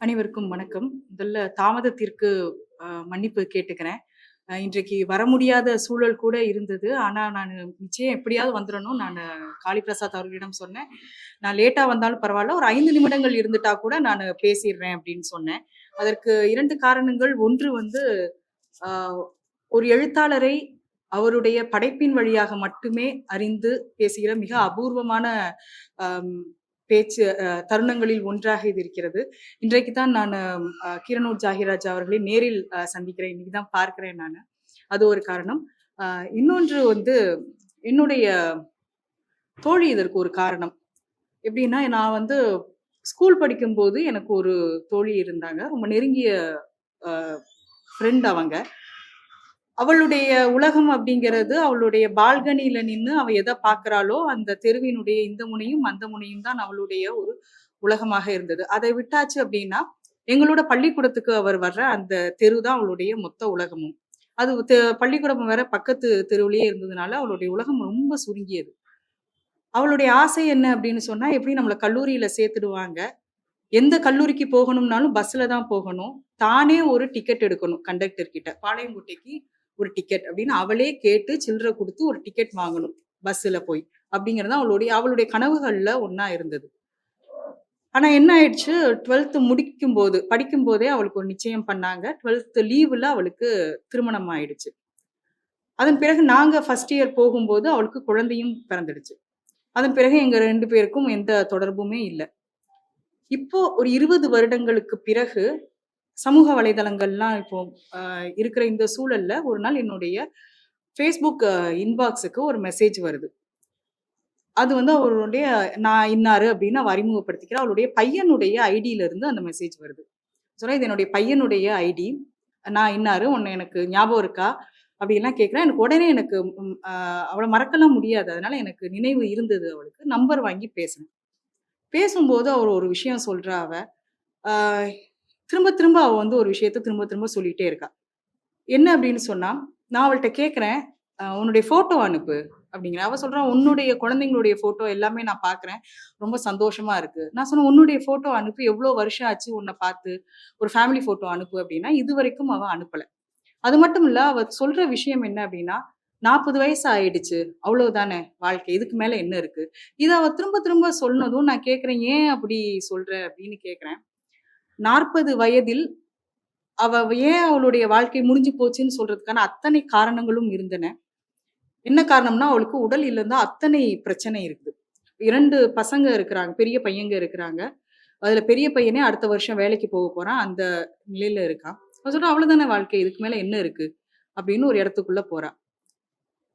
அனைவருக்கும் வணக்கம். முதல்ல தாமதத்திற்கு மன்னிப்பு கேட்டுக்கிறேன். இன்றைக்கு வர முடியாத சூழல் கூட இருந்தது. ஆனால் நான் நிச்சயம் எப்படியாவது வந்துடணும் நான் காளிபிரசாத் அவர்களிடம் சொன்னேன். நான் லேட்டாக வந்தாலும் பரவாயில்ல ஒரு ஐந்து நிமிடங்கள் இருந்துட்டா கூட நான் பேசிடுறேன் அப்படின்னு சொன்னேன். அதற்கு இரண்டு காரணங்கள். ஒன்று வந்து ஒரு எழுத்தாளரை அவருடைய படைப்பின் வழியாக மட்டுமே அறிந்து பேசுகிற மிக அபூர்வமான பேச்சு தருணங்களில் ஒன்றாக இது இருக்கிறது. இன்றைக்கு தான் நான் கிரணூர் ஜாகிராஜ் அவர்களை நேரில் சந்திக்கிறேன். இன்னைக்கு தான் பார்க்கிறேன் நானு. அது ஒரு காரணம். இன்னொன்று வந்து என்னுடைய தோழி இதற்கு ஒரு காரணம். எப்படின்னா, நான் வந்து ஸ்கூல் படிக்கும்போது எனக்கு ஒரு தோழி இருந்தாங்க. ரொம்ப நெருங்கிய ஃப்ரெண்ட் அவங்க. அவளுடைய உலகம் அப்படிங்கிறது அவளுடைய பால்கனியில நின்னு அவ எதை பார்க்கிறாளோ, அந்த தெருவினுடைய இந்த முனையும், அந்த முனையும் தான் அவளுடைய ஒரு உலகமாக இருந்தது. அதை விட்டாச்சு அப்படின்னா, எங்களோட பள்ளிக்கூடத்துக்கு அவர் வர்ற அந்த தெரு தான் அவளுடைய மொத்த உலகமும். அது தெ பள்ளிக்கூடம் வேற பக்கத்து தெருவுலயே இருந்ததுனால, அவளுடைய உலகம் ரொம்ப சுருங்கியது. அவளுடைய ஆசை என்ன அப்படின்னு சொன்னா, எப்படி நம்மள கல்லூரியில சேர்த்துடுவாங்க. எந்த கல்லூரிக்கு போகணும்னாலும் பஸ்ல தான் போகணும். தானே ஒரு டிக்கெட் எடுக்கணும் கண்டக்டர் கிட்ட. பாளையங்கோட்டைக்கு ஒரு டிக்கெட் அப்படின்னு அவளே கேட்டு சில்லறை கொடுத்து ஒரு டிக்கெட் வாங்கணும். பஸ்ஸுல போய். அப்படிங்கிறது அவளுடைய அவளுடைய கனவுகளில் ஒன்றா இருந்தது. ஆனா என்ன ஆயிடுச்சு, டுவெல்த் முடிக்கும் போது படிக்கும் போதே அவளுக்கு ஒரு நிச்சயம் பண்ணாங்க. டுவெல்த்து லீவில் அவளுக்கு திருமணம் ஆயிடுச்சு. அதன் பிறகு நாங்க ஃபர்ஸ்ட் இயர் போகும்போது அவளுக்கு குழந்தையும் பிறந்துடுச்சு. அதன் பிறகு எங்க ரெண்டு பேருக்கும் எந்த தொடர்புமே இல்லை இப்போ ஒரு 20 வருடங்களுக்கு பிறகு சமூக வலைதளங்கள்லாம் இப்போ இருக்கிற இந்த சூழல்ல ஒரு நாள் என்னுடைய ஃபேஸ்புக் இன்பாக்ஸுக்கு ஒரு மெசேஜ் வருது. அது வந்து அவருடைய நான் இன்னாரு அப்படின்னு அவ அறிமுகப்படுத்திக்கிறேன் அவருடைய பையனுடைய ஐடியில இருந்து அந்த மெசேஜ் வருது. சொன்னா, "இது என்னுடைய பையனுடைய ஐடி. நான் இன்னாரு. உன்னை எனக்கு ஞாபகம் இருக்கா?" அப்படின்லாம் கேட்குறேன் எனக்கு உடனே எனக்கு அவளை மறக்கலாம் முடியாது. அதனால எனக்கு நினைவு இருந்தது அவளுக்கு. நம்பர் வாங்கி பேசினேன். பேசும்போது அவர் ஒரு விஷயம் சொல்றா அவ. திரும்ப திரும்ப அவள் வந்து ஒரு விஷயத்த திரும்ப திரும்ப சொல்லிகிட்டே இருக்கா. என்ன அப்படின்னு சொன்னால் நான் அவள்கிட்ட கேட்குறேன் உன்னுடைய ஃபோட்டோ அனுப்பு" அப்படிங்கிறேன். அவ சொல்கிறான் "உன்னுடைய குழந்தைங்களுடைய ஃபோட்டோ எல்லாமே நான் பார்க்குறேன். ரொம்ப சந்தோஷமா இருக்கு." நான் சொன்னேன், "உன்னுடைய ஃபோட்டோ அனுப்பு. எவ்வளோ வருஷம் ஆச்சு உன்னை பார்த்து. ஒரு ஃபேமிலி ஃபோட்டோ அனுப்பு" அப்படின்னா, இது வரைக்கும் அவ அனுப்பல. அது மட்டும் இல்ல, அவ சொல்ற விஷயம் என்ன அப்படின்னா, "40 வயசு ஆயிடுச்சு. அவ்வளவுதானே வாழ்க்கை. இதுக்கு மேல என்ன இருக்கு?" இதை அவ திரும்ப திரும்ப சொன்னதும் நான் கேட்குறேன் "ஏன் அப்படி சொல்ற?" அப்படின்னு கேட்குறேன் 40 வயதில் அவ ஏன் அவளுடைய வாழ்க்கை முடிஞ்சு போச்சுன்னு சொல்றதுக்கான அத்தனை காரணங்களும் இருந்தன. என்ன காரணம்னா, அவளுக்கு உடல் இல்லைன்னா அத்தனை பிரச்சனை இருக்குது. இரண்டு பசங்க இருக்கிறாங்க. பெரிய பையங்க இருக்கிறாங்க. அதுல பெரிய பையனே அடுத்த வருஷம் வேலைக்கு போக போறான். அந்த நிலையில இருக்கான். அவன் சொல்றா, "அவ்வளவுதானே வாழ்க்கை. இதுக்கு மேல என்ன இருக்கு?" அப்படின்னு ஒரு இடத்துக்குள்ள போறா.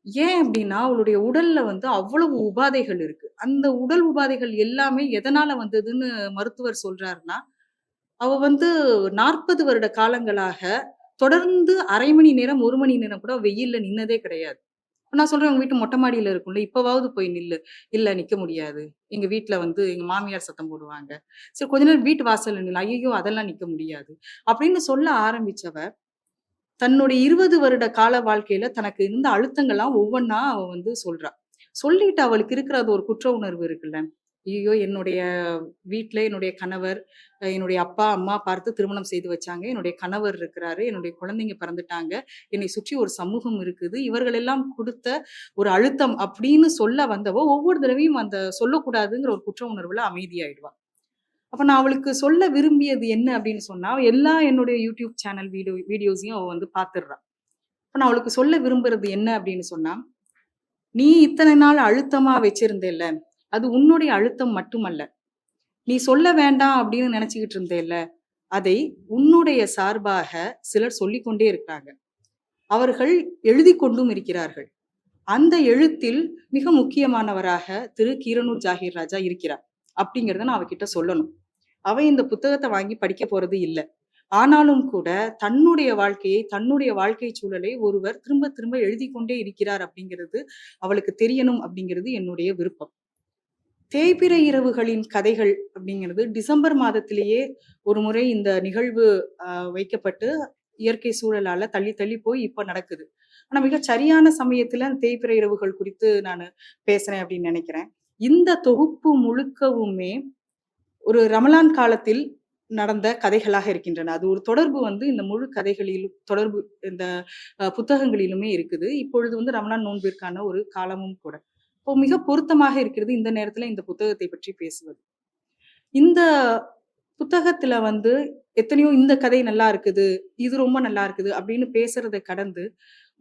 ஏன் அப்படின்னா, அவளுடைய உடல்ல வந்து அவ்வளவு உபாதைகள் இருக்கு. அந்த உடல் உபாதைகள் எல்லாமே எதனால வந்ததுன்னு மருத்துவர் சொல்றாருன்னா, அவ வந்து 40 வருட காலங்களாக தொடர்ந்து 1/2 மணி நேரம், 1 மணி நேரம் கூட வெயில்ல நின்னதே கிடையாது. நான் சொல்றேன், "உங்க வீட்டு மொட்டை மாடியில இருக்கும்ல, இப்பவாவது போய் நில்லு." "இல்ல நிக்க முடியாது. எங்க வீட்ல வந்து எங்க மாமியார் சத்தம் போடுவாங்க." "சரி கொஞ்ச நேரம் வீட்டு வாசல்ல நில்லு." "ஐயய்யோ! அதெல்லாம் நிக்க முடியாது." அப்படின்னு சொல்ல ஆரம்பிச்சவ, தன்னுடைய 20 வருட கால வாழ்க்கையில தனக்கு இருந்த அழுத்தங்கள்லாம் ஒவ்வொன்னா அவ வந்து சொல்றா. சொல்லிட்டு அவளுக்கு இருக்கிற அது ஒரு குற்ற உணர்வு இருக்குல்ல. ஐயோ என்னுடைய வீட்டில் என்னுடைய கணவர், என்னுடைய அப்பா, அம்மா பார்த்து திருமணம் செய்து வச்சாங்க. என்னுடைய கணவர் இருக்கிறாரு. என்னுடைய குழந்தைங்க பிறந்துட்டாங்க. என்னை சுற்றி ஒரு சமூகம் இருக்குது. இவர்கள் எல்லாம் ஒரு அழுத்தம் அப்படின்னு சொல்ல வந்தவோ ஒவ்வொரு தடவையும் அந்த சொல்லக்கூடாதுங்கிற ஒரு குற்ற உணர்வுல அமைதியாயிடுவா. அப்போ நான் அவளுக்கு சொல்ல விரும்பியது என்ன அப்படின்னு சொன்னா, எல்லா என்னுடைய யூடியூப் சேனல் வீடியோ வீடியோஸையும் அவள் வந்து பார்த்துடுறான் அப்போ நான் அவளுக்கு சொல்ல விரும்புறது என்ன அப்படின்னு சொன்னா, "நீ இத்தனை நாள் அழுத்தமா வச்சிருந்தேல்ல, அது உன்னுடைய அழுத்தம் மட்டுமல்ல. நீ சொல்ல வேண்டாம் அப்படின்னு நினைச்சுக்கிட்டு இருந்தேல்ல, அதை உன்னுடைய சார்பாக சிலர் சொல்லிக் கொண்டே இருக்கிறாங்க. அவர்கள் எழுதிக் கொண்டும் இருக்கிறார்கள். அந்த எழுத்தில் மிக முக்கியமானவராக திரு கீரனூர் ஜாகிர் ராஜா இருக்கிறார்." அப்படிங்கிறத நான் அவகிட்ட சொல்லணும். அவ இந்த புத்தகத்தை வாங்கி படிக்க போறது இல்லை ஆனாலும் கூட தன்னுடைய வாழ்க்கையை, தன்னுடைய வாழ்க்கை சூழலை ஒருவர் திரும்ப திரும்ப எழுதிக் கொண்டே இருக்கிறார் அப்படிங்கிறது அவளுக்கு தெரியணும் அப்படிங்கிறது என்னுடைய விருப்பம். தேய்பிறை இரவுகளின் கதைகள் அப்படிங்கிறது டிசம்பர் மாதத்திலேயே ஒரு முறை இந்த நிகழ்வு வைக்கப்பட்டு, இயற்கை சூழலால தள்ளி தள்ளி போய் இப்ப நடக்குது. ஆனா மிகச் சரியான சமயத்துல தேய்பிறை இரவுகள் குறித்து நான் பேசுறேன் அப்படின்னு நினைக்கிறேன். இந்த தொகுப்பு முழுக்கவுமே ஒரு ரமலான் காலத்தில் நடந்த கதைகளாக இருக்கின்றன. அது ஒரு தொடர்பு வந்து இந்த முழு கதைகளிலும் தொடர்பு இந்த புத்தகங்களிலுமே இருக்குது. இப்பொழுது வந்து ரமலான் நோன்பிற்கான ஒரு காலமும் கூட. இப்போ மிக பொருத்தமாக இருக்கிறது இந்த நேரத்துல இந்த புத்தகத்தை பற்றி பேசுவது. இந்த புத்தகத்துல வந்து எத்தனையோ இந்த கதை நல்லா இருக்குது, இது ரொம்ப நல்லா இருக்குது அப்படின்னு பேசுறதை கடந்து,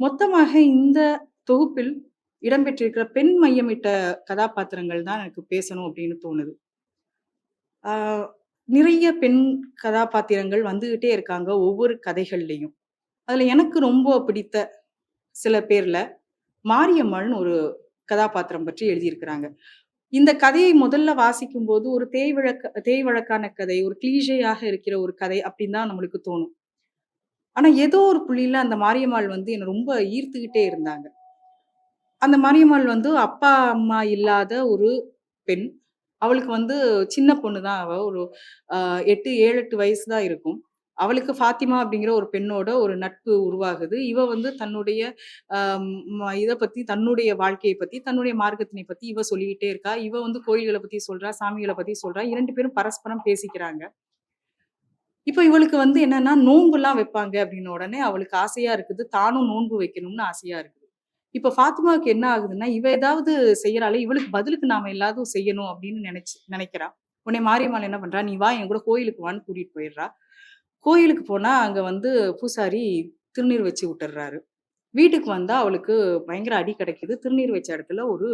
மொத்தமாக இந்த தொகுப்பில் இடம்பெற்றிருக்கிற பெண் மையமிட்ட கதாபாத்திரங்கள் தான் எனக்கு பேசணும் அப்படின்னு தோணுது. நிறைய பெண் கதாபாத்திரங்கள் வந்துகிட்டே இருக்காங்க ஒவ்வொரு கதைகள்லையும் அதுல எனக்கு ரொம்ப பிடித்த சில பேர்ல, மாரியம்மாள்னு ஒரு கதாபாத்திரம் பற்றி எழுதியிருக்கிறாங்க. இந்த கதையை முதல்ல வாசிக்கும் போது ஒரு தேய் வழக்க தேய் வழக்கான கதை, ஒரு கிளீஷையாக இருக்கிற ஒரு கதை அப்படின்னு தான் நம்மளுக்கு தோணும். ஆனா ஏதோ ஒரு புள்ளியில அந்த மாரியம்மாள் வந்து என்ன ரொம்ப ஈர்த்துக்கிட்டே இருந்தாங்க. அந்த மாரியம்மாள் வந்து அப்பா, அம்மா இல்லாத ஒரு பெண். அவளுக்கு வந்து சின்ன பொண்ணு தான் அவள் ஒரு எட்டு ஏழு எட்டு வயசு தான் இருக்கும். அவளுக்கு ஃபாத்திமா அப்படிங்கிற ஒரு பெண்ணோட ஒரு நட்பு உருவாகுது. இவ வந்து தன்னுடைய இதை பத்தி, தன்னுடைய வாழ்க்கையை பத்தி, தன்னுடைய மார்க்கத்தினை பத்தி இவ சொல்லிக்கிட்டே இருக்கா. இவ வந்து கோயில்களை பத்தி சொல்றா, சாமிகளை பத்தி சொல்றா. இரண்டு பேரும் பரஸ்பரம் பேசிக்கிறாங்க. இப்ப இவளுக்கு வந்து என்னன்னா, நோன்புலாம் வைப்பாங்க அப்படின்ன உடனே அவளுக்கு ஆசையா இருக்குது. தானும் நோன்பு வைக்கணும்னு ஆசையா இருக்குது. இப்ப ஃபாத்திமாவுக்கு என்ன ஆகுதுன்னா, இவ ஏதாவது செய்யறாளே, இவளுக்கு பதிலுக்கு நாம எல்லாதும் செய்யணும் அப்படின்னு நினைச்சு நினைக்கிறா உன்னை மாரியம்மாள் என்ன பண்றா, "நீ வா என் கூட கோயிலுக்கு வான்னு" கூட்டிட்டு போயிடுறா. கோயிலுக்கு போனா, அங்க வந்து பூசாரி திருநீர் வச்சு விட்டுறாரு வீட்டுக்கு வந்தா அவளுக்கு பயங்கர அடி கிடைக்குது. திருநீர் வச்ச இடத்துல ஒரு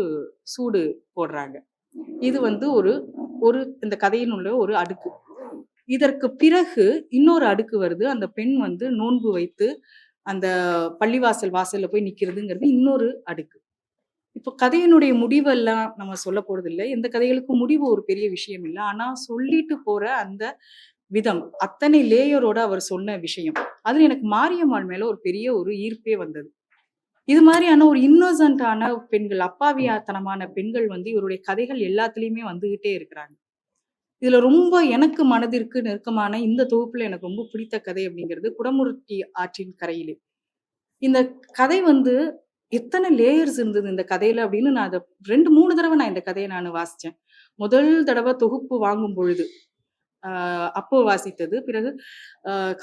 சூடு போடுறாங்க. இது வந்து ஒரு ஒரு இந்த கதையின் உள்ள ஒரு அடுக்கு. இதற்கு பிறகு இன்னொரு அடுக்கு வருது. அந்த பெண் வந்து நோன்பு வைத்து, அந்த பள்ளிவாசல் வாசல்ல போய் நிக்கிறதுங்கிறது இன்னொரு அடுக்கு. இப்போ கதையினுடைய முடிவெல்லாம் நம்ம சொல்லப் இல்லை எந்த கதைகளுக்கும் முடிவு ஒரு பெரிய விஷயம் இல்லை ஆனா சொல்லிட்டு போற அந்த விதம், அத்தனை லேயரோட அவர் சொன்ன விஷயம். அதுல எனக்கு மாரியம்மாள் மேல ஒரு பெரிய ஒரு ஈர்ப்பே வந்தது. இது மாதிரியான ஒரு இன்னோசன்டான பெண்கள், அப்பாவியாத்தனமான பெண்கள் வந்து இவருடைய கதைகள் எல்லாத்துலயுமே வந்துகிட்டே இருக்கிறாங்க. இதுல ரொம்ப எனக்கு மனதிற்கு நெருக்கமான இந்த தொகுப்புல எனக்கு ரொம்ப பிடித்த கதை அப்படிங்கிறது குடமுருட்டி ஆற்றின் கரையிலே. இந்த கதை வந்து எத்தனை லேயர்ஸ் இருந்தது இந்த கதையில அப்படின்னு நான் அதை ரெண்டு மூணு தடவை நான் இந்த கதையை நானு வாசிச்சேன். முதல் தடவை தொகுப்பு வாங்கும் பொழுது, அப்போ வாசித்தது. பிறகு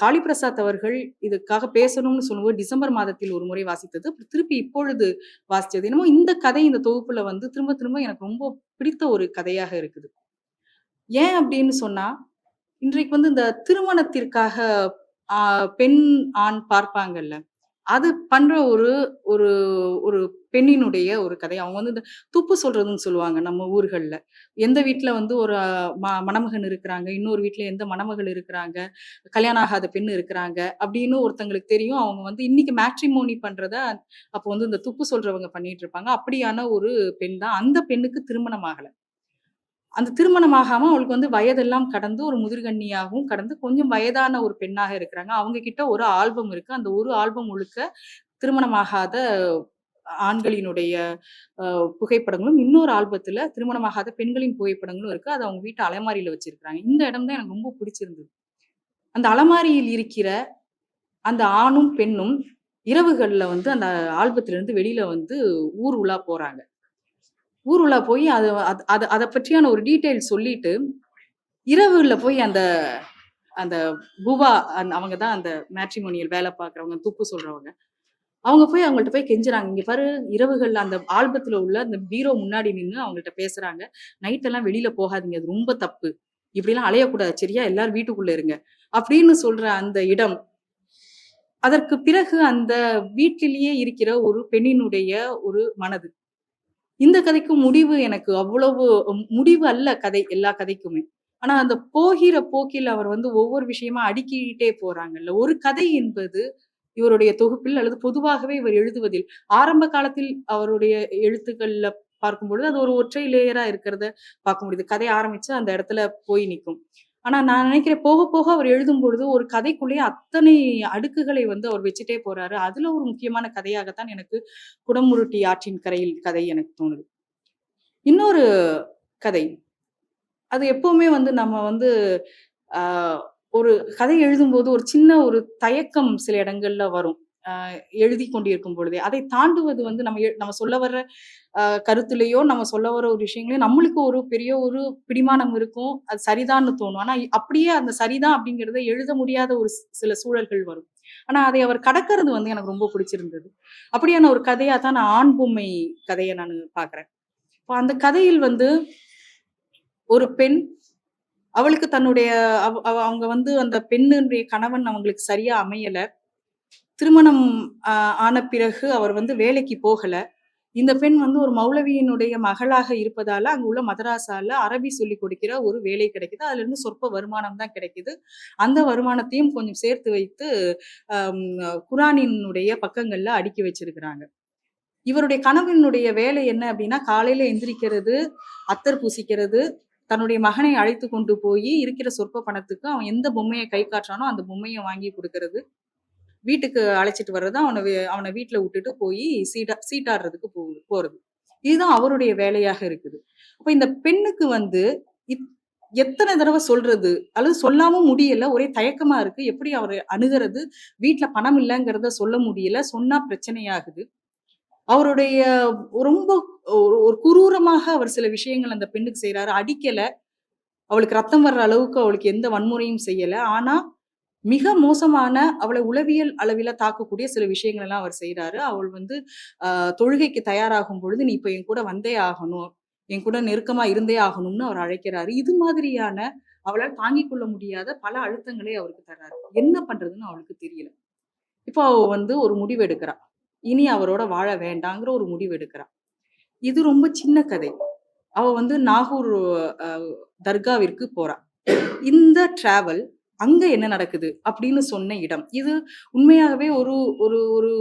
காளிபிரசாத் காளிப்பிரசாத் அவர்கள் இதுக்காக பேசணும்னு சொல்லும்போது டிசம்பர் மாதத்தில் ஒரு முறை வாசித்தது. அப்புறம் திருப்பி இப்பொழுது வாசித்தது என்னமோ இந்த கதை இந்த தொகுப்புல வந்து திரும்ப திரும்ப எனக்கு ரொம்ப பிடித்த ஒரு கதையாக இருக்குது. ஏன் அப்படின்னு சொன்னா, இன்றைக்கு வந்து இந்த திருமணத்திற்காக பெண், ஆண் பார்ப்பாங்கல்ல. அது பண்ற ஒரு ஒரு ஒரு பெண்ணினுடைய ஒரு கதை. அவங்க வந்து இந்த துப்பு சொல்றதுன்னு சொல்லுவாங்க நம்ம ஊர்கள்ல. எந்த வீட்டில் வந்து ஒரு ம மணமகன் இருக்கிறாங்க, இன்னொரு வீட்டில் எந்த மணமகள் இருக்கிறாங்க, கல்யாணம் ஆகாத பெண் இருக்கிறாங்க அப்படின்னு ஒருத்தங்களுக்கு தெரியும். அவங்க வந்து இன்னைக்கு மேட்ரிமோனி பண்றத அப்போ வந்து இந்த துப்பு சொல்றவங்க பண்ணிட்டு இருப்பாங்க. அப்படியான ஒரு பெண் தான். அந்த பெண்ணுக்கு திருமணம் ஆகலை அந்த திருமணம் ஆகாம அவளுக்கு வந்து வயதெல்லாம் கடந்து ஒரு முதிர்கண்ணியாகவும் கடந்து கொஞ்சம் வயதான ஒரு பெண்ணாக இருக்கிறாங்க. அவங்க கிட்ட ஒரு ஆல்பம் இருக்கு. அந்த ஒரு ஆல்பம் முழுக்க திருமணமாகாத ஆண்களினுடைய புகைப்படங்களும், இன்னொரு ஆல்பத்துல திருமணமாகாத பெண்களின் புகைப்படங்களும் இருக்கு. அது அவங்க வீட்டு அலைமாரியில வச்சிருக்கிறாங்க இந்த இடம் தான் எனக்கு ரொம்ப பிடிச்சிருந்தது. அந்த அலமாரியில் இருக்கிற அந்த ஆணும், பெண்ணும் இரவுகள்ல வந்து அந்த ஆல்பத்திலிருந்து வெளியில வந்து ஊர் உலா போறாங்க. ஊருள்ள போய் அது அது அதை பற்றியான ஒரு டீட்டெயில் சொல்லிட்டு, இரவுல போய் அந்த அந்த புவா அந் அவங்க தான் அந்த மேட்ரிமோனியல் வேலை பார்க்குறவங்க, துப்பு சொல்றவங்க. அவங்க போய் அவங்கள்ட்ட போய் கெஞ்சுறாங்க. "இங்க பாரு இரவுகள்ல அந்த ஆல்பத்துல உள்ள அந்த பீரோ முன்னாடி நின்னு அவங்கள்ட்ட பேசுறாங்க. நைட் எல்லாம் வெளியில போகாதீங்க. அது ரொம்ப தப்பு. இப்படிலாம் அலையக்கூடாது. சரியா? எல்லாரும் வீட்டுக்குள்ள இருங்க." அப்படின்னு சொல்ற அந்த இடம். அதற்கு பிறகு அந்த வீட்டிலேயே இருக்கிற ஒரு பெண்ணினுடைய ஒரு மனது. இந்த கதைக்கு முடிவு எனக்கு அவ்வளவு முடிவு அல்ல கதை, எல்லா கதைக்குமே. ஆனா அந்த போகிற போக்கில் அவர் வந்து ஒவ்வொரு விஷயமா அடுக்கிட்டே போறாங்கல்ல. ஒரு கதை என்பது இவருடைய தொகுப்பில் அல்லது பொதுவாகவே இவர் எழுதுவதில், ஆரம்ப காலத்தில் அவருடைய எழுத்துக்கள்ல பார்க்கும்பொழுது, அது ஒரு ஒற்றை லேயரா இருக்கிறத பார்க்க முடியுது. கதை ஆரம்பிச்சு அந்த இடத்துல போய் நிக்கும். ஆனா நான் நினைக்கிறேன் போக போக அவர் எழுதும்பொழுது, ஒரு கதைக்குள்ளேயே அத்தனை அடுக்குகளை வந்து அவர் வச்சுட்டே போறாரு. அதுல ஒரு முக்கியமான கதையாகத்தான் எனக்கு குடமுருட்டி ஆற்றின் கரையில் கதை எனக்கு தோணுது. இன்னொரு கதை. அது எப்பவுமே வந்து நம்ம வந்து ஒரு கதை எழுதும்போது ஒரு சின்ன ஒரு தயக்கம் சில இடங்கள்ல வரும். ஆஹ் எழுதி கொண்டிருக்கும் பொழுதே அதை தாண்டுவது வந்து நம்ம எ- நம்ம சொல்ல வர்ற கருத்துலையோ நம்ம சொல்ல வர ஒரு விஷயங்களையும் நம்மளுக்கு ஒரு பெரிய ஒரு பிடிமானம் இருக்கும். அது சரிதான்னு தோணும். ஆனா அப்படியே அந்த சரிதான் அப்படிங்கிறத எழுத முடியாத ஒரு சில சூழல்கள் வரும். ஆனா அதை அவர் கடக்கிறது வந்து எனக்கு ரொம்ப பிடிச்சிருந்தது. அப்படியான ஒரு கதையா தான் நான் ஆண் பொம்மை கதையை நான் பாக்குறேன். இப்போ அந்த கதையில் வந்து ஒரு பெண் அவளுக்கு தன்னுடைய அவ- அவ- அவங்க வந்து அந்த பெண்ணுடைய கணவன் அவங்களுக்கு சரியா அமையலை. திருமணம் ஆஹ், ஆன பிறகு அவர் வந்து வேலைக்கு போகல. இந்த பெண் வந்து ஒரு மௌலவியினுடைய மகளாக இருப்பதால அங்க உள்ள மதராசால அரபி சொல்லி கொடுக்கிற ஒரு வேலை கிடைக்குது. அதுல இருந்து சொற்ப வருமானம் தான் கிடைக்குது. அந்த வருமானத்தையும் கொஞ்சம் சேர்த்து வைத்து குரானினுடைய பக்கங்கள்ல அடுக்கி வச்சிருக்கிறாங்க. இவருடைய கணவனுடைய வேலை என்ன அப்படின்னா காலையில எந்திரிக்கிறது அத்தர் பூசிக்கிறது தன்னுடைய மகனை அழைத்து கொண்டு போய் இருக்கிற சொற்ப பணத்துக்கு அவன் எந்த பொம்மையை கை காட்டுறானோ அந்த பொம்மையை வாங்கி கொடுக்கறது. வீட்டுக்கு அழைச்சிட்டு வர்றது அவனை அவனை வீட்டில் விட்டுட்டு போய் சீட்டா சீட்டாடுறதுக்கு போ போறது. இதுதான் அவருடைய வேலையாக இருக்குது. அப்போ இந்த பெண்ணுக்கு வந்து இத்- எத்தனை தடவை சொல்றது? அல்லது சொல்லாமல் முடியல ஒரே தயக்கமா இருக்கு. எப்படி அவரை அணுகிறது? வீட்டுல பணம் இல்லைங்கிறத சொல்ல முடியல. சொன்னா பிரச்சனையாகுது. அவருடைய ரொம்ப ஒரு ஒரு குரூரமாக அவர் சில விஷயங்கள் அந்த பெண்ணுக்கு செய்யறாரு அடிக்கல. அவளுக்கு ரத்தம் வர்ற அளவுக்கு அவளுக்கு எந்த வன்முறையும் செய்யல. ஆனா மிக மோசமான அவளை உளவியல் அளவில தாக்கக்கூடிய சில விஷயங்கள் எல்லாம் அவர் செய்யறாரு அவள் வந்து ஆஹ் தொழுகைக்கு தயாராகும் பொழுது நீ இப்ப என் கூட வந்தே ஆகணும். என் கூட நெருக்கமா இருந்தே ஆகணும்னு அவர் அழைக்கிறாரு. இது மாதிரியான அவளால் தாங்கிக் கொள்ள முடியாத பல அழுத்தங்களை அவருக்கு தர்றாரு. என்ன பண்றதுன்னு அவளுக்கு தெரியல. இப்போ அவ வந்து ஒரு முடிவு எடுக்கிறா. இனி அவரோட வாழ வேண்டாங்கிற ஒரு முடிவு எடுக்கிறா. இது ரொம்ப சின்ன கதை. அவ வந்து நாகூர் தர்காவிற்கு போறா. இந்த டிராவல் அங்க என்ன நடக்குது அப்படின்னு சொன்ன இடம். இது உண்மையாகவே ஒரு ஒரு ஒரு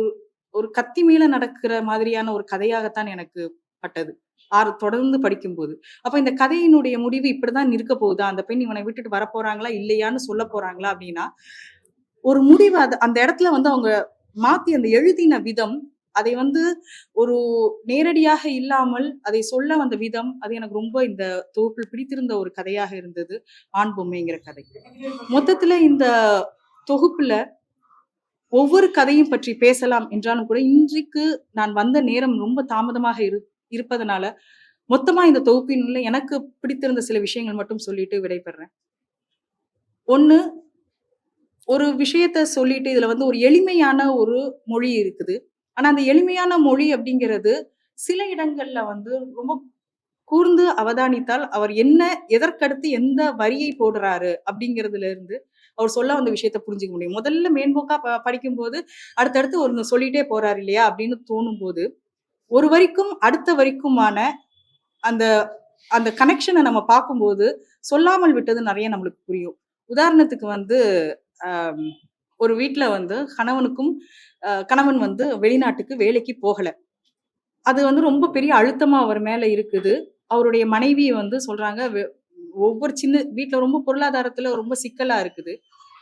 ஒரு கத்தி மேல நடக்கிற மாதிரியான ஒரு கதையாகத்தான் எனக்கு பட்டது. ஆறு தொடர்ந்து படிக்கும்போது. அப்ப இந்த கதையினுடைய முடிவு இப்படிதான் இருக்க போகுதா? அந்த பெண் இவனை விட்டுட்டு வர போறாங்களா இல்லையான்னு சொல்ல போறாங்களா அப்படின்னா ஒரு முடிவு அது அந்த இடத்துல வந்து அவங்க மாத்தி அந்த எழுதின விதம் அதை வந்து ஒரு நேரடியாக இல்லாமல் அதை சொல்ல வந்த விதம் அது எனக்கு ரொம்ப இந்த தொகுப்பில் பிடித்திருந்த ஒரு கதையாக இருந்தது ஆண் பொம்மைங்கிற கதை. மொத்தத்துல இந்த தொகுப்புல ஒவ்வொரு கதையும் பற்றி பேசலாம் என்றாலும் கூட இன்றைக்கு நான் வந்த நேரம் ரொம்ப தாமதமாக இரு இருப்பதனால மொத்தமா இந்த தொகுப்பினுள்ள எனக்கு பிடித்திருந்த சில விஷயங்கள் மட்டும் சொல்லிட்டு விடைபெறேன். ஒண்ணு ஒரு விஷயத்த சொல்லிட்டு இதுல வந்து ஒரு எளிமையான ஒரு மொழி இருக்குது. ஆனா அந்த எளிமையான மொழி அப்படிங்கிறது சில இடங்கள்ல வந்து ரொம்ப கூர்ந்து அவதானித்தால் அவர் என்ன எதற்கடுத்து எந்த வரியை போடுறாரு அப்படிங்கிறதுல இருந்து அவர் சொல்ல வந்த விஷயத்த புரிஞ்சுக்க முடியும். முதல்ல மேம்போக்கா ப படிக்கும்போது அடுத்தடுத்து ஒரு சொல்லிட்டே போறாரு இல்லையா அப்படின்னு தோணும் போது ஒரு வரிக்கும் அடுத்த வரிக்குமான அந்த அந்த கனெக்ஷனை நம்ம பார்க்கும்போது சொல்லாமல் விட்டது நிறைய நம்மளுக்கு புரியும். உதாரணத்துக்கு வந்து ஒரு வீட்டில் வந்து கணவனுக்கும் கணவன் வந்து வெளிநாட்டுக்கு வேலைக்கு போகல. அது வந்து ரொம்ப பெரிய அழுத்தமா அவர் மேல இருக்குது. அவருடைய மனைவி வந்து சொல்றாங்க வெ- ஒவ்வொரு சின்ன வீட்டில் ரொம்ப பொருளாதாரத்துல ரொம்ப சிக்கலா இருக்குது.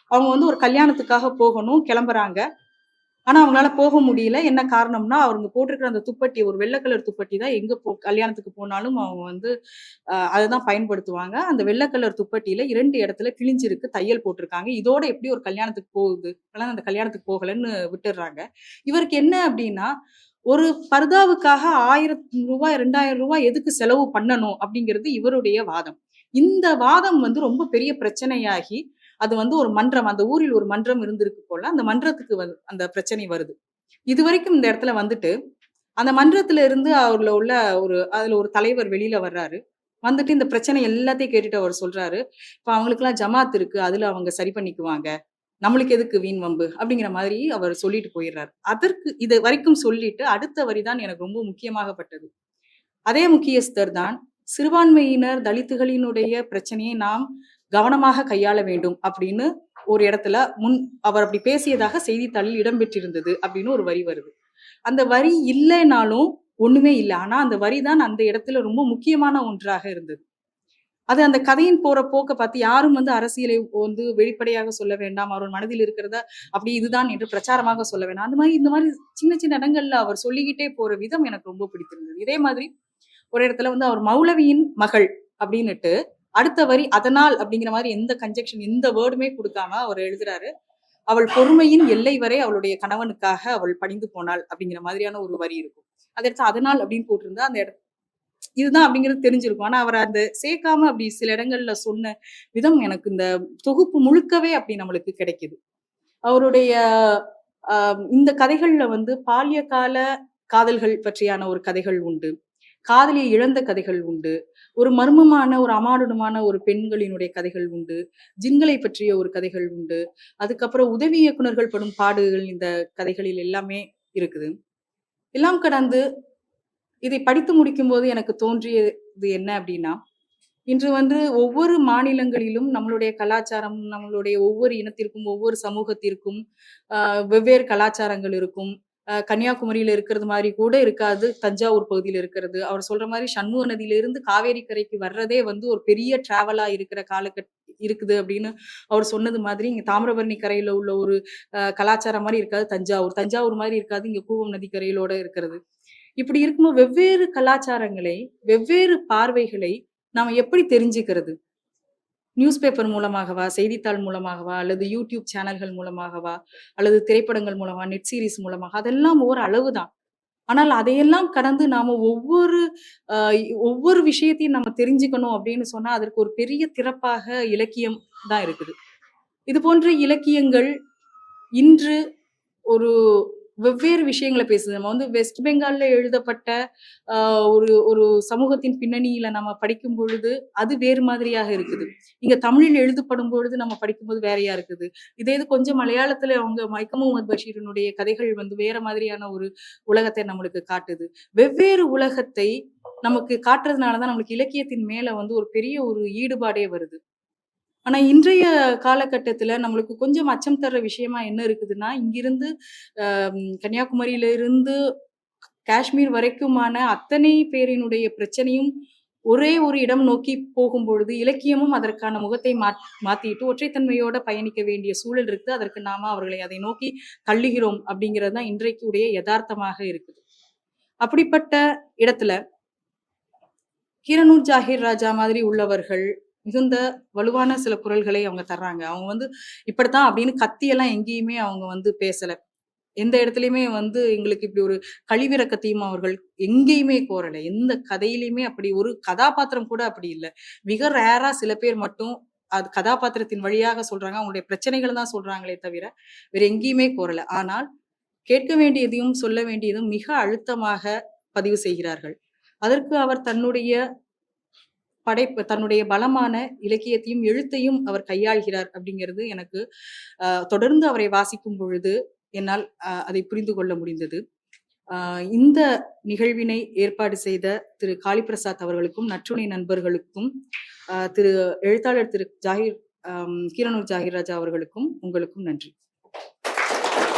அவங்க வந்து ஒரு கல்யாணத்துக்காக போகணும் கிளம்புறாங்க. ஆனா அவங்களால போக முடியல. என்ன காரணம்னா அவங்க போட்டிருக்கிற அந்த துப்பட்டி ஒரு வெள்ளை கலர் துப்பட்டி தான் எங்க போ கல்யாணத்துக்கு போனாலும் அவங்க வந்து அதை தான் பயன்படுத்துவாங்க. அந்த வெள்ளை கலர் துப்பட்டியில இரண்டு இடத்துல கிழிஞ்சிருக்கு தையல் போட்டிருக்காங்க. இதோட எப்படி ஒரு கல்யாணத்துக்கு போகுது? அந்த கல்யாணத்துக்கு போகலன்னு விட்டுடுறாங்க. இவருக்கு என்ன அப்படின்னா ஒரு பர்தாவுக்காக ஆயிரம் ரூபாய் ரெண்டாயிரம் ரூபாய் எதுக்கு செலவு பண்ணணும் அப்படிங்கிறது இவருடைய வாதம். இந்த வாதம் வந்து ரொம்ப பெரிய பிரச்சனையாகி அது வந்து ஒரு மன்றம் அந்த ஊரில் ஒரு மன்றம் இருந்திருக்கு போல அந்த மன்றத்துக்கு வந்து அந்த பிரச்சனை வருது. இது வரைக்கும் இந்த இடத்துல வந்துட்டு அந்த மன்றத்துல இருந்து அவர்ல உள்ள ஒரு அதுல ஒரு தலைவர் வெளியில வர்றாரு. வந்துட்டு இந்த பிரச்சனை எல்லாத்தையும் கேட்டுட்டு அவர் சொல்றாரு இப்ப அவங்களுக்கு எல்லாம் ஜமாத் இருக்கு அதுல அவங்க சரி பண்ணிக்குவாங்க. நம்மளுக்கு எதுக்கு வீண் வம்பு? அப்படிங்கிற மாதிரி அவர் சொல்லிட்டு போயிடுறாரு. அதற்கு இது வரைக்கும் சொல்லிட்டு அடுத்த வரிதான் எனக்கு ரொம்ப முக்கியமாகப்பட்டது அதே முக்கியஸ்தர் தான் சிறுபான்மையினர் தலித்துகளினுடைய பிரச்சனையை நாம் கவனமாக கையாள வேண்டும் அப்படின்னு ஒரு இடத்துல முன் அவர் அப்படி பேசியதாக செய்தித்தாளில் இடம்பெற்றிருந்தது அப்படின்னு ஒரு வரி வருது. அந்த வரி இல்லைனாலும் ஒண்ணுமே இல்லை. ஆனா அந்த வரி தான் அந்த இடத்துல ரொம்ப முக்கியமான ஒன்றாக இருந்தது. அது அந்த கதையின் போற போக்க பார்த்து யாரும் வந்து அரசியலை வந்து வெளிப்படையாக சொல்ல வேண்டாம். அவர் மனதில் இருக்கிறத அப்படி இதுதான் என்று பிரச்சாரமாக சொல்ல வேண்டாம். அந்த மாதிரி இந்த மாதிரி சின்ன சின்ன இடங்கள்ல அவர் சொல்லிக்கிட்டே போற விதம் எனக்கு ரொம்ப பிடித்திருந்தது. இதே மாதிரி ஒரு இடத்துல வந்து அவர் மௌலவியின் மகள் அப்படின்னுட்டு அடுத்த வரி அதனால் அப்படிங்கிற மாதிரி எந்த கன்ஜெக்ஷன் எந்த வேர்டுமே கொடுக்காம அவர் எழுதுறாரு. அவள் பொறுமையின் எல்லை வரை அவளுடைய கணவனுக்காக அவள் பணிந்து போனாள் அப்படிங்கிற மாதிரியான ஒரு வரி இருக்கும். அதை எடுத்து அதனால் அப்படின்னு போட்டிருந்தா அந்த இடம் இதுதான் அப்படிங்கிறது தெரிஞ்சிருக்கும். ஆனா அவர் அந்த சேர்க்காம அப்படி சில இடங்கள்ல சொன்ன விதம் எனக்கு இந்த தொகுப்பு முழுக்கவே அப்படி நம்மளுக்கு கிடைக்குது. அவருடைய இந்த கதைகள்ல வந்து பால்ய கால காதல்கள் பற்றியான ஒரு கதைகள் உண்டு. காதலியை இழந்த கதைகள் உண்டு. ஒரு மர்மமான ஒரு அமானுடமான ஒரு பெண்களினுடைய கதைகள் உண்டு. ஜின்களை பற்றிய ஒரு கதைகள் உண்டு. அதுக்கப்புறம் உதவி இயக்குனர்கள் படும் பாடுகள் இந்த கதைகளில் எல்லாமே இருக்குது. எல்லாம் கடந்து இதை படித்து முடிக்கும் போது எனக்கு தோன்றியது என்ன அப்படின்னா இன்று வந்து ஒவ்வொரு மாநிலங்களிலும் நம்மளுடைய கலாச்சாரம் நம்மளுடைய ஒவ்வொரு இனத்திற்கும் ஒவ்வொரு சமூகத்திற்கும் ஆஹ் வெவ்வேறு கலாச்சாரங்கள் இருக்கும். கன்னியாகுமரியில இருக்கிறது மாதிரி கூட இருக்காது. தஞ்சாவூர் பகுதியில் இருக்கிறது. அவர் சொல்ற மாதிரி சண்முக நதியிலிருந்து காவேரி கரைக்கு வர்றதே வந்து ஒரு பெரிய டிராவலா இருக்கிற காலகட்ட இருக்குது அப்படின்னு அவர் சொன்னது மாதிரி இங்க தாமிரபரணி கரையில உள்ள ஒரு கலாச்சாரம் மாதிரி இருக்காது தஞ்சாவூர். தஞ்சாவூர் மாதிரி இருக்காது இங்க கூவம் நதி கரையிலோட இருக்கிறது. இப்படி இருக்கும்போது வெவ்வேறு கலாச்சாரங்களை வெவ்வேறு பார்வைகளை நாம எப்படி தெரிஞ்சுக்கிறது? நியூஸ் பேப்பர் மூலமாகவா செய்தித்தாள் மூலமாகவா அல்லது யூடியூப் சேனல்கள் மூலமாகவா அல்லது திரைப்படங்கள் மூலமா நெட் சீரிஸ் மூலமாக அதெல்லாம் ஒரு அளவுதான். ஆனால் அதையெல்லாம் கடந்து நாம ஒவ்வொரு ஆஹ் ஒவ்வொரு விஷயத்தையும் நம்ம தெரிஞ்சுக்கணும் அப்படின்னு சொன்னா அதற்கு ஒரு பெரிய திறப்பாக இலக்கியம் தான் இருக்குது. இது போன்ற இலக்கியங்கள் இன்று ஒரு வெவ்வேறு விஷயங்களை பேசுது. நம்ம வந்து வெஸ்ட் பெங்கால்ல எழுதப்பட்ட ஆஹ் ஒரு ஒரு சமூகத்தின் பின்னணியில நம்ம படிக்கும் பொழுது அது வேறு மாதிரியாக இருக்குது. இங்க தமிழில் எழுதப்படும் பொழுது நம்ம படிக்கும்போது வேறையா இருக்குது. இதே இது கொஞ்சம் மலையாளத்துல அவங்க மைக்கம் முகமது பஷீரினுடைய கதைகள் வந்து வேற மாதிரியான ஒரு உலகத்தை நம்மளுக்கு காட்டுது. வெவ்வேறு உலகத்தை நமக்கு காட்டுறதுனாலதான் நம்மளுக்கு இலக்கியத்தின் மேல வந்து ஒரு பெரிய ஒரு ஈடுபாடே வருது. ஆனா இன்றைய காலகட்டத்துல நம்மளுக்கு கொஞ்சம் அச்சம் தர்ற விஷயமா என்ன இருக்குதுன்னா இங்கிருந்து கன்னியாகுமரியில இருந்து காஷ்மீர் வரைக்குமான அத்தனை பேரினுடைய பிரச்சனையும் ஒரே ஒரு இடம் நோக்கி போகும் பொழுது இலக்கியமும் அதற்கான முகத்தை மாத் மாத்திட்டு ஒற்றைத்தன்மையோட பயணிக்க வேண்டிய சூழல் இருக்கு அதற்கு நாம அவர்களை அதை நோக்கி தள்ளுகிறோம் அப்படிங்கிறது தான் இன்றைக்கு உடைய யதார்த்தமாக இருக்குது. அப்படிப்பட்ட இடத்துல கிரணூர் ஜாகிர் ராஜா மாதிரி உள்ளவர்கள் மிகுந்த வலுவான சில குரல்களை அவங்க தர்றாங்க. அவங்க வந்து இப்படித்தான் அப்படின்னு கத்தியெல்லாம் எங்கேயுமே அவங்க வந்து பேசல. எந்த இடத்துலையுமே வந்து எங்களுக்கு இப்படி ஒரு கழிவிறக்கத்தையும் அவர்கள் எங்கேயுமே கோரலை. எந்த கதையிலையுமே அப்படி ஒரு கதாபாத்திரம் கூட அப்படி இல்லை. மிக ரேரா சில பேர் மட்டும் அது கதாபாத்திரத்தின் வழியாக சொல்றாங்க. அவங்களுடைய பிரச்சனைகள் தான் சொல்றாங்களே தவிர வேற எங்கேயுமே கோரல. ஆனால் கேட்க வேண்டியதையும் சொல்ல வேண்டியதும் மிக அழுத்தமாக பதிவு செய்கிறார்கள். அதற்கு அவர் தன்னுடைய படைப்பு தன்னுடைய பலமான இலக்கியத்தையும் எழுத்தையும் அவர் கையாள்கிறார் அப்படிங்கிறது எனக்கு தொடர்ந்து அவரை வாசிக்கும் பொழுது என்னால் அதை புரிந்து கொள்ள முடிந்தது. இந்த நிகழ்வினை ஏற்பாடு செய்த திரு காளிபிரசாத் அவர்களுக்கும் நற்றுணை நண்பர்களுக்கும் திரு எழுத்தாளர் திரு ஜாகிர் கீரனூர் ஜாகிர் ராஜா அவர்களுக்கும் உங்களுக்கும் நன்றி.